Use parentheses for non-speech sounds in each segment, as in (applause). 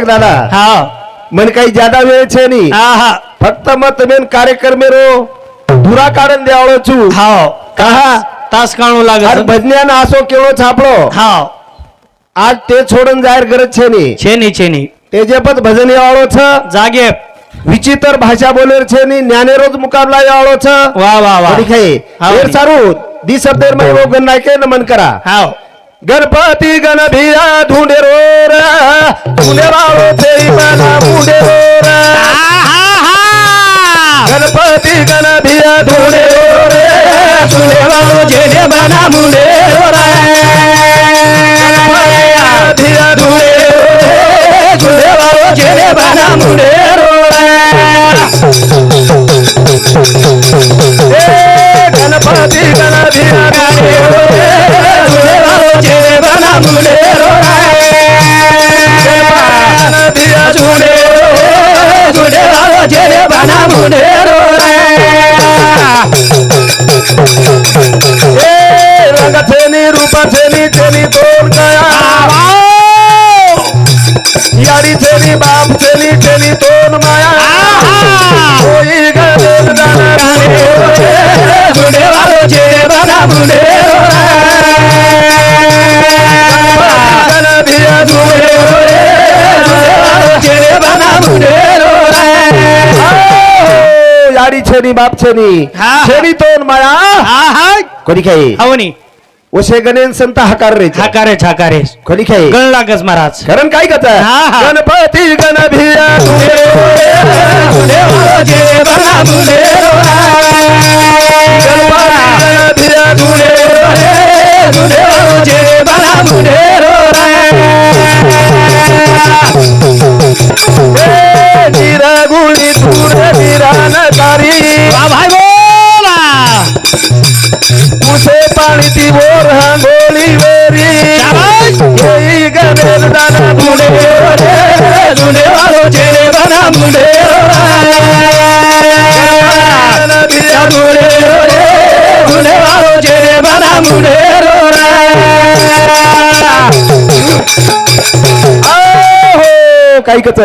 शेख दादा हाँ मन काही ज्यादा वेळ છે નહીં હા હા ફક્ત મત બેન કાર્યક્રમે રો દુરા કારણ દેવાળો છું હા કહા તાસ કાણો લાગે છે ભજન્યાનો આસો કેળો છાપડો હા આજ તે છોડન જાહેર ગરજ છે નહીં છે નહીં છે નહીં તે જે પદ ભજન વાળો છે જાગે વિચિત્ર ભાષા બોલેર છે ની જ્ઞાનેરો જ મુકાબલા વાળો છે વાહ વાહ વાહ દેખાય સારું દિસ શબ્દ મન કરા હા गणपती गणभिया धुंडेरोर धुंडेराव प्रेमाला मुंडेरोर गणपती गणभिया धुंडेरोर धुंडेराव जेने मुंडे मुंडेरोर धिया धुंडे धुंडेराव जेने बाना मुंडेरोर गणपती गणभिया ठेली बाप ठेली ठेली तोन माया। होई गदेल बुडे वालो जे बना बुडे याडी छेनी बाप छेनी। छेनी तोन माया। कोणी काही हवनी वशे गणेन संत हकार रे हकार रे हकार कोणी गण लागस महाराज। कारण काय कथा गणपती गण भिया गुणी तुरे भाई उसे पाणी ती बोर गोळी वेरी शाबास. येई गणेश दाना मुंडे रे मुंडे वालो जेरे कायकच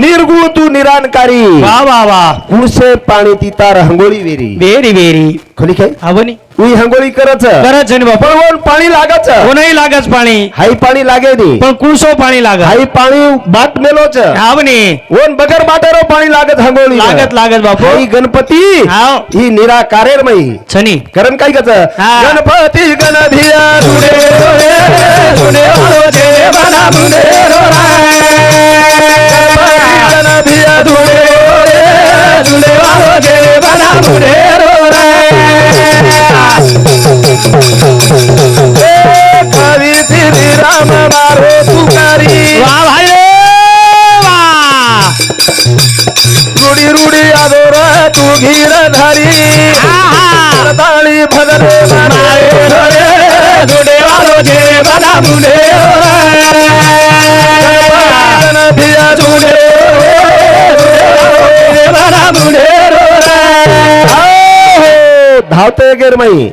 निर्गुण तू निराणकारी वा वा वा कुळसे पाणी ती तार हंगोळी वेरी वेरी वेरी खोली काय आवनी तुम्ही हंगोळी करत करत पण पाणी लागच कोणही लागच पाणी हाई पाणी लागे नी पण कुसो पाणी लागत हाई पाणी बाट मेलोच आवनी ओन बगर बाटारो पाणी लागत हंगोळी लागत लागत बापू ही गणपती ही निराकारेर मई छनी करण काय कच गणपती गणधिया तुडे तुडे तुडे वाळो तुडे भिया धुळे धुळे वाहो गेले बना पुढे कवी राम मारो तुकारी वा भाई वा रुडी रुडी आदोर तू घीर धरी ताळी भगरे बनाय धरे धुडे वालो जे बना मुले हो, धावते गैरमाई.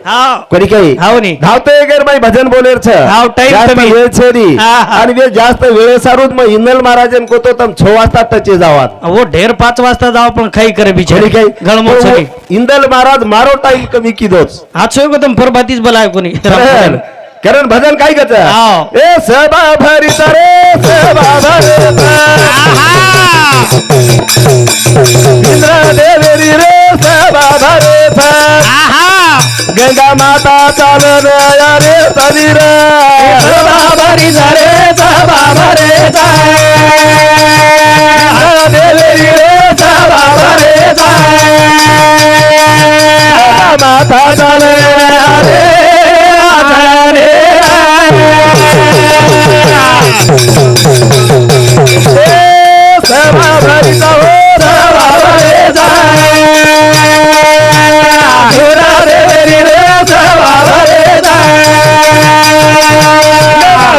कोणी काही? हावनी धावते गैरमाई भजन बोलेरच. हाव टाइम कमी. वेळ छेरी. आणि वे जास्त वेळ सारूत मग महाराज महाराजन कोतो तम 6 वाजता टचे जावात. वो ढेर 5 वाजता जाव पण काही करे बिचारी. काही? गळमो छरी इंदल महाराज मारो टाइम कमी की दोस हाचो को तम फरबातीच बोलाय कोणी. (laughs) कारण भजन काय हाव. ए सबा भरी रे सबा भरिता इंद्र देवेरी रे सबा भरिता गंगा माता चाल रे रे तनी रे. सबा भरी रे सबा भरिता देवेरी रे सबा भरिता माता चाल रे रे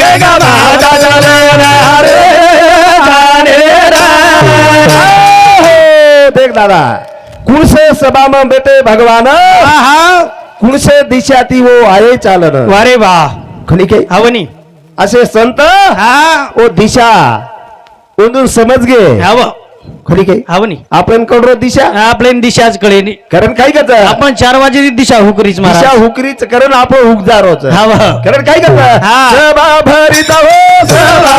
गंगा देख दादा कुण से सभा में बेटे भगवान हा हा कुण दिशा ती वो आये चालन वारे वा खनिके हवनी असे संत हा ओ दिशा ओंदून समज गे हव खनिके हवनी आपण कडरो दिशा आपल्या दिशाच कळे नी. कारण काय करत आपण चार वाजे दिशा हुकरीच दिशा महाराज हुकरीच कारण आपण हुकदारोच हव कारण काय करत हा. भरित हो सभा.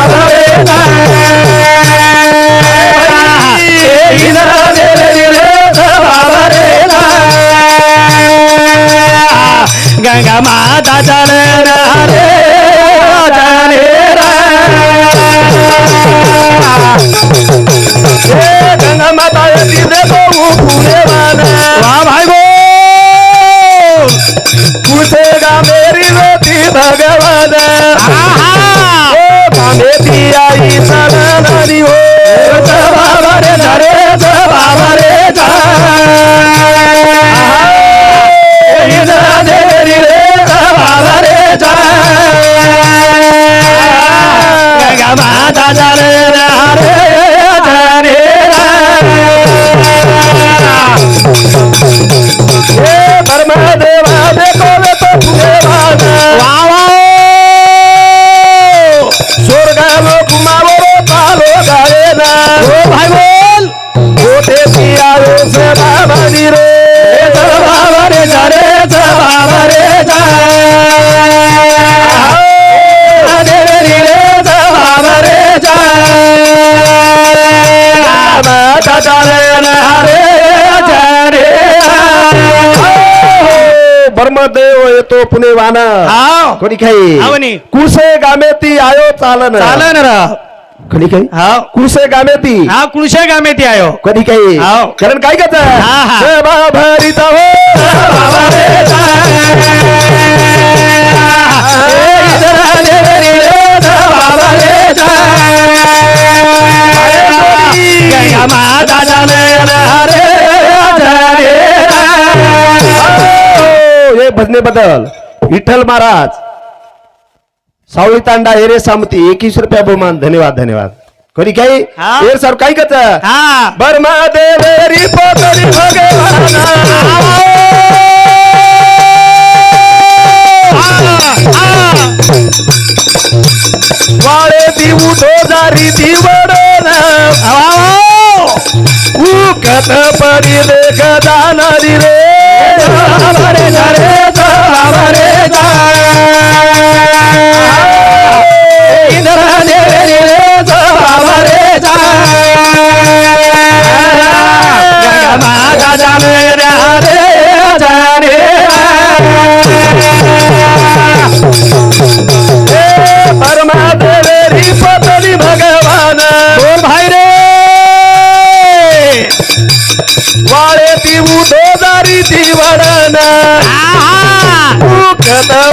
हे. गंगा माता चल रे भगवान ओ कामेती आई सनानी हो. बाबा रे धरे बाबा रे बाबा रे जा बाबा रे. बाबा रे जा रे. बाबा रे जा ब्रह्मदेव येतो पुणे वाना. कोणी काही. कुसे गामेती आयो चालन. चालन र. कोणी काही? हाव. कुसे गामेती. हा कुणशे गामे ते आयो. कधी काही? हाव. कारण काय करत हा, हा. भरित हो. हो, हे भजने बदल. विठ्ठल महाराज. सावळी तांडा एरे सामती एकवीस रुपया बहुमान. धन्यवाद धन्यवाद. कधी काही. एर सर काय करत हा. बर्मा देवेरी पोतरी वाळे ती उठो जारी ती वडन उकत परी रे. रे रे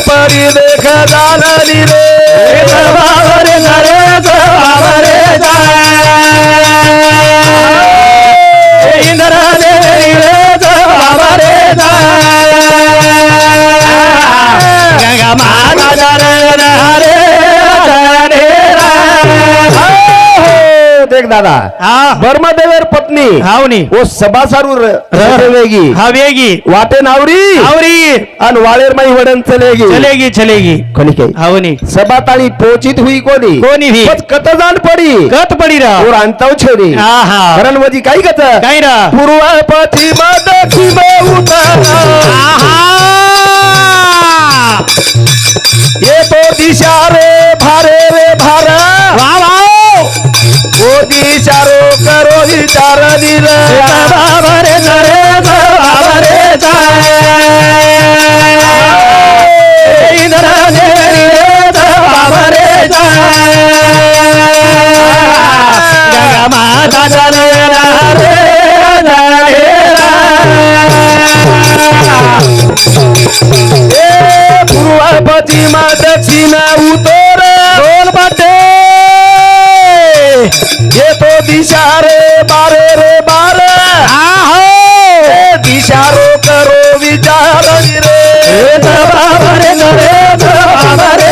परी देख जाणारी रे. गंगा माता जाने रे देख दादा. हा. ब्रह्मदेवर पत्नी. हावनी. ओ सभा सारू वेगी हा वेगी. वाटे नावरी. आवरी आणि वाळेर माई वडन चलेगी. चलेगी चलेगी. कोणी काही? हावनी. सभा ताळी पोचित हुई कोणी? कोणी पच कत जाण पडी. गत पडी रा. और आणताव छेरी. हा हा कारण वजी काही कत? काय रा. पूर्व दक्षिण उत्तर आहा. ये तो दिशा रे भारे रे. दिशारो करो विचार दिल बाबा रे जा रे जा बाबा रे जा इंद्रा देवी रे जा बाबा रे जा गंगा माता चले रे जा रे ए, पूर्व पश्चिम दक्षिण दिशा रे बारे रे बारे. आहो. दिशा रो करो विचार रे ए बाबा रे रे बाबा रे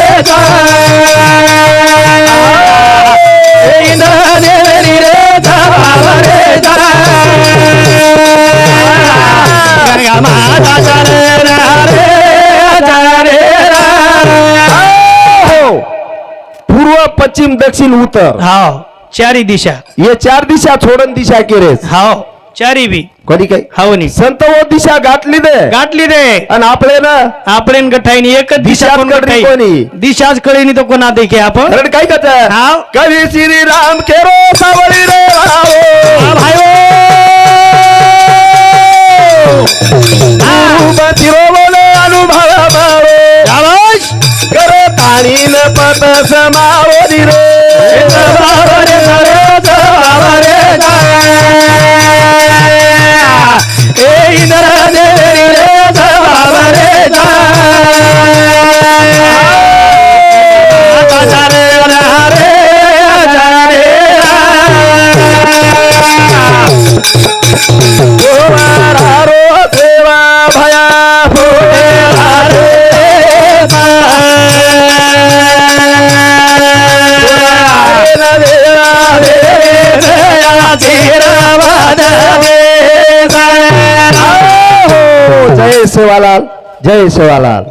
ए इंद्राने रे रे बाबा रे गंगा माता रे रे. हो. पूर्व पश्चिम दक्षिण उत्तर. हाव चारी दिशा. हे चार दिशा छोडून दिशा केरेस. हाव चारी बी. कधी काय हाव नी संत वो दिशा गाठली दे. गाठली रे आणि आपले ना? आपण गठाईनी एकच दिशा कोण गठाई कोणी? दिशाच कळीनी तो कोणा देखे आपण? कारण काय हाव. कवी श्री राम केरो सावळी रे हा. रावो. भाई गुरु तिरोवलो अनुभव मारो. करो ताणीन पत समारो जय सेवालाल जय सेवालाल